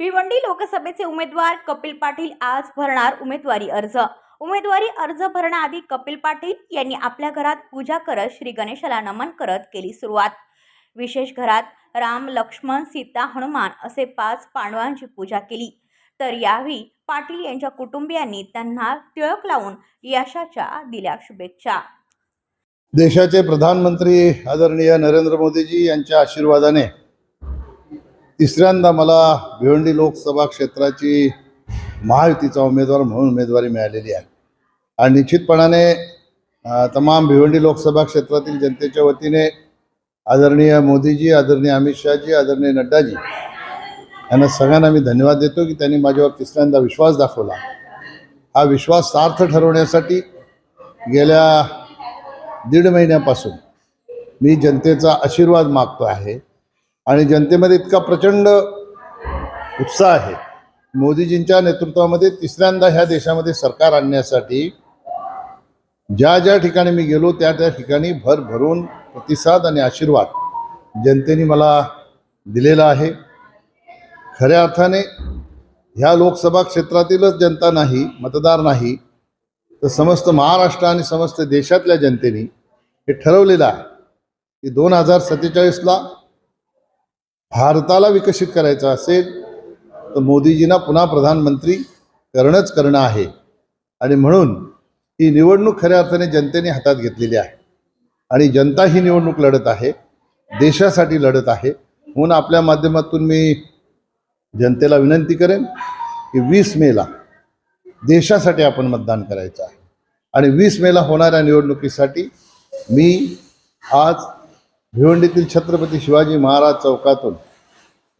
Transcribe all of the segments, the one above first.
भिवंडी लोकसभेचे उमेदवार कपिल पाटील आज भरणार उमेदवारी अर्ज. उमेदवारी अर्ज भरण्याआधी कपिल पाटील यांनी आपल्या घरात पूजा करत श्री गणेशाला नमन करत केली सुरुवात. विशेष घरात राम लक्ष्मण सीता हनुमान असे पाच पांडवांची पूजा केली. तर यावेळी पाटील यांच्या कुटुंबियांनी त्यांना टिळक लावून यशाच्या दिल्या शुभेच्छा. देशाचे प्रधानमंत्री आदरणीय नरेंद्र मोदीजी यांच्या आशीर्वादाने तिसऱ्यांदा मला भिवंडी लोकसभा क्षेत्राची महायुतीचा उमेदवार म्हणून उमेदवारी मिळालेली आहे. आणि निश्चितपणाने तमाम भिवंडी लोकसभा क्षेत्रातील जनतेच्या वतीने आदरणीय मोदीजी आदरणीय अमित शहाजी आदरणीय नड्डाजी यांना सगळ्यांना मी धन्यवाद देतो की त्यांनी माझ्यावर तिसऱ्यांदा विश्वास दाखवला. हा विश्वास सार्थ ठरवण्यासाठी गेल्या दीड महिन्यापासून मी जनतेचा आशीर्वाद मागतो आहे. आणि जनतेमध्ये इतका प्रचंड उत्साह आहे. मोदीजींच्या नेतृत्वामध्ये तिसऱ्यांदा ह्या देशामध्ये सरकार आणण्यासाठी ज्या ज्या ठिकाणी मी गेलो त्या त्या ठिकाणी भर भरून प्रतिसाद आणि आशीर्वाद जनतेने मला दिलेला आहे. खऱ्या अर्थाने ह्या लोकसभा क्षेत्रातीलच जनता नाही मतदार नाही तर समस्त महाराष्ट्र आणि समस्त देशातल्या जनतेने हे ठरवलेलं आहे की दोन हजार सत्तेचाळीसला भारताला विकसित करायचं असेल तर मोदीजींना पुन्हा प्रधानमंत्री करणंच करणं आहे. आणि म्हणून ही निवडणूक खऱ्या अर्थाने जनतेने हातात घेतलेली आहे. आणि जनता ही निवडणूक लढत आहे देशासाठी लढत आहे. म्हणून आपल्या माध्यमातून मी जनतेला विनंती करेन की वीस मेला देशासाठी आपण मतदान करायचं आहे. आणि वीस मेला होणाऱ्या निवडणुकीसाठी मी आज भिवंडीतील छत्रपती शिवाजी महाराज चौकातून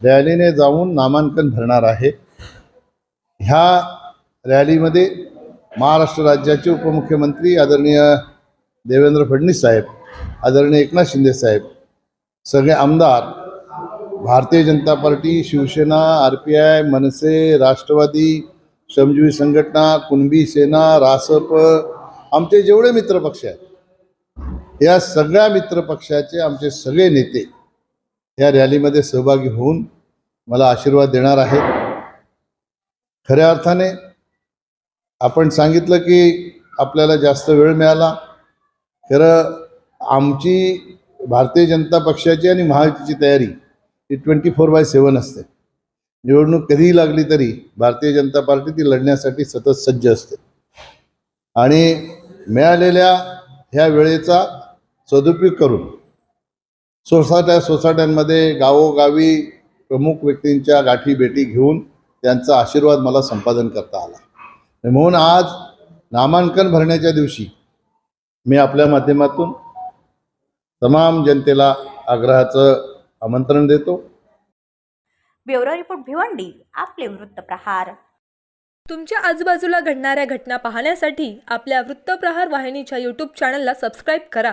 रॅलीने जाऊन नामांकन भरणार आहे. ह्या रॅलीमध्ये महाराष्ट्र राज्याचे उपमुख्यमंत्री आदरणीय देवेंद्र फडणवीस साहेब आदरणीय एकनाथ शिंदे साहेब सगळे आमदार Bharatiya Janata Party Shivsena R P I मनसे राष्ट्रवादी श्रमजीवी संघटना कुणबी सेना रासप आमचे जेवढे मित्रपक्ष आहेत या सगळ्या मित्रपक्षाचे आमचे सगळे नेते या रॅलीमध्ये सहभागी होऊन मला आशीर्वाद देणार आहेत. खऱ्या अर्थाने आपण सांगितलं की आपल्याला जास्त वेळ मिळाला. खरं आमची भारतीय जनता पक्षाची आणि महायुतीची तयारी ही ट्वेंटी फोर बाय सेवन असते. निवडणूक कधीही लागली तरी भारतीय जनता पार्टी ती लढण्यासाठी सतत सज्ज असते. आणि मिळालेल्या ह्या वेळेचा सदुपयोग करून सोसाट्या सोसाट्यांमध्ये गावोगावी प्रमुख व्यक्तींच्या गाठी भेटी घेऊन त्यांचा आशीर्वाद मला संपादन करता आला. म्हणून आज नामांकन भरण्याच्या दिवशी मी आपल्या माध्यमातून तमाम जनतेला आग्रहाचं आमंत्रण देतो. ब्युरो रिपोर्ट भिवंडी आपले वृत्तप्रहार तुमच्या आजूबाजूला घडणाऱ्या घटना पाहण्यासाठी आपल्या वृत्तप्रहार वाहिनीच्या यूट्यूब चॅनलला सबस्क्राईब करा.